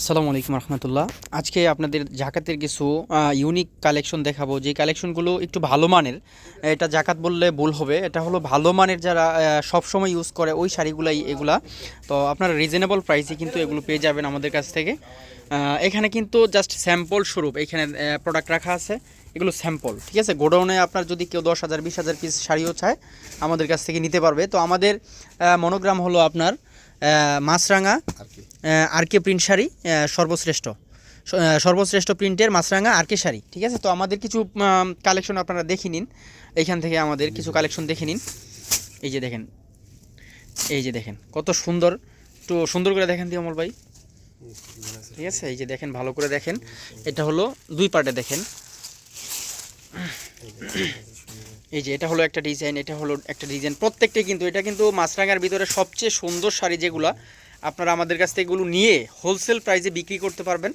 আসসালামু আলাইকুম রহমতুল্লাহ। আজকে আপনাদের জাকাতের কিছু ইউনিক কালেকশন দেখাবো। যে কালেকশনগুলো একটু ভালো মানের, এটা জাকাত বললে ভুল হবে। এটা হলো ভালো মানের যারা সব সময় ইউজ করে ওই শাড়িগুলাই এগুলা। তো আপনারা রিজনেবল প্রাইসে কিন্তু এগুলো পেয়ে যাবেন আমাদের কাছ থেকে। এখানে কিন্তু জাস্ট স্যাম্পল স্বরূপ, এখানে প্রোডাক্ট রাখা আছে। এগুলো স্যাম্পল ঠিক আছে? গোডাউনে আপনার যদি কেউ দশ হাজার, বিশ হাজার পিস শাড়িও চায়, আমাদের কাছ থেকে নিতে পারবে। তো আমাদের মনোগ্রাম হলো আপনার মাছরাঙা আর কে প্রিন্ট শাড়ি? সর্বশ্রেষ্ঠ। সর্বশ্রেষ্ঠ প্রিন্টের মাছরাঙা আর কে শাড়ি, ঠিক আছে? তো আমাদের কিছু কালেকশন আপনারা দেখে নিন। এইখান থেকে আমাদের কিছু কালেকশন দেখে নিন। এই যে দেখেন, এই যে দেখেন, কত সুন্দর। একটু সুন্দর করে দেখেন দিয়ে অমল ভাই। ঠিক আছে? এই যে দেখেন, ভালো করে দেখেন। এটা হলো দুই পার্টে দেখেন। এই যে এটা হলো একটা ডিজাইন এটা হলো একটা ডিজাইন প্রত্যেকটাই কিন্তু, এটা কিন্তু মাছরাঙার ভিতরে সবচেয়ে সুন্দর শাড়ি যেগুলো আপনারা আমাদের কাছ থেকে এগুলো নিয়ে হোলসেল প্রাইসে বিক্রি করতে পারবেন।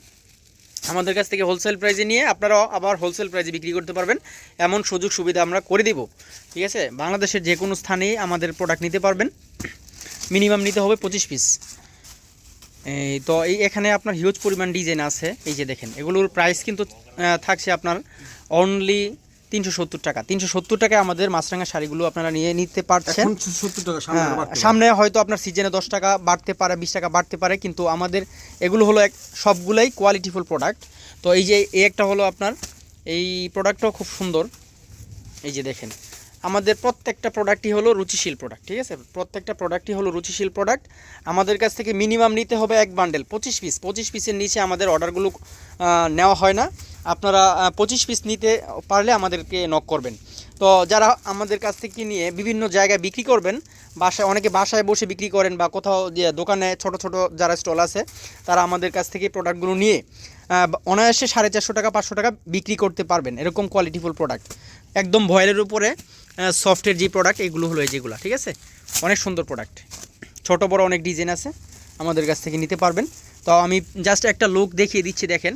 আমাদের কাছ থেকে হোলসেল প্রাইসে নিয়ে আপনারাও আবার হোলসেল প্রাইসে বিক্রি করতে পারবেন। এমন সুযোগ সুবিধা আমরা করে দিব। ঠিক আছে? বাংলাদেশের যে কোনো স্থানেই আমাদের প্রোডাক্ট নিতে পারবেন। মিনিমাম নিতে হবে পঁচিশ পিস এই তো এই এখানে আপনার হিউজ পরিমাণ ডিজাইন আছে। এই যে দেখেন, এগুলোর প্রাইস কিন্তু থাকছে আপনার অনলি তিনশো সত্তর টাকা। তিনশো সত্তর টাকায় আমাদের মাছরাঙা শাড়িগুলো আপনারা নিয়ে নিতে পারছেন। সত্তর টাকা সামনে হ্যাঁ, সামনে হয়তো আপনার সিজনে দশ টাকা বাড়তে পারে বিশ টাকা বাড়তে পারে কিন্তু আমাদের এগুলো হলো এক সবগুলাই কোয়ালিটিফুল প্রোডাক্ট তো এই যে এই একটা হলো আপনার এই প্রোডাক্টটাও খুব সুন্দর। এই যে দেখেন আমাদের প্রত্যেকটা প্রোডাক্টই হলো রুচিশীল প্রোডাক্ট ঠিক আছে? প্রত্যেকটা প্রোডাক্টই হলো রুচিশীল প্রোডাক্ট আমাদের কাছ থেকে মিনিমাম নিতে হবে এক বান্ডেল পঁচিশ পিস পঁচিশ পিসের নিচে আমাদের অর্ডারগুলো নেওয়া হয় না। আপনারা পঁচিশ পিস নিতে পারলে আমাদেরকে নক করবেন। তো যারা আমাদের কাছ থেকে নিয়ে বিভিন্ন জায়গায় বিক্রি করবেন, বাসায়, অনেকে বাসায় বসে বিক্রি করেন বা কোথাও যে দোকানে ছোট ছোট যারা স্টল আছে, তারা আমাদের কাছ থেকে প্রোডাক্টগুলো নিয়ে অনায়াসে সাড়ে চারশো টাকা, পাঁচশো টাকা বিক্রি করতে পারবেন, এরকম কোয়ালিটিফুল প্রোডাক্ট একদম ভয়েলের উপরে সফটের যে প্রোডাক্ট এগুলো হলো যেগুলো, ঠিক আছে? অনেক সুন্দর প্রোডাক্ট ছোট, বড় অনেক ডিজাইন আছে, আমাদের কাছ থেকে নিতে পারবেন। তো আমি জাস্ট একটা লুক দেখিয়ে দিচ্ছি, দেখেন।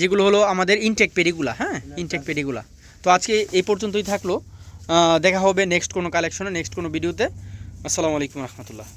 যেগুলো হলো আমাদের ইনটেক পেডিগুলা হ্যাঁ? ইনটেক পেডিগুলা। তো আজকে এই পর্যন্তই থাকল। দেখা হবে নেক্সট কোনো কালেকশনে নেক্সট কোনো ভিডিওতে আসসালামু আলাইকুম রহমতুল্লাহ।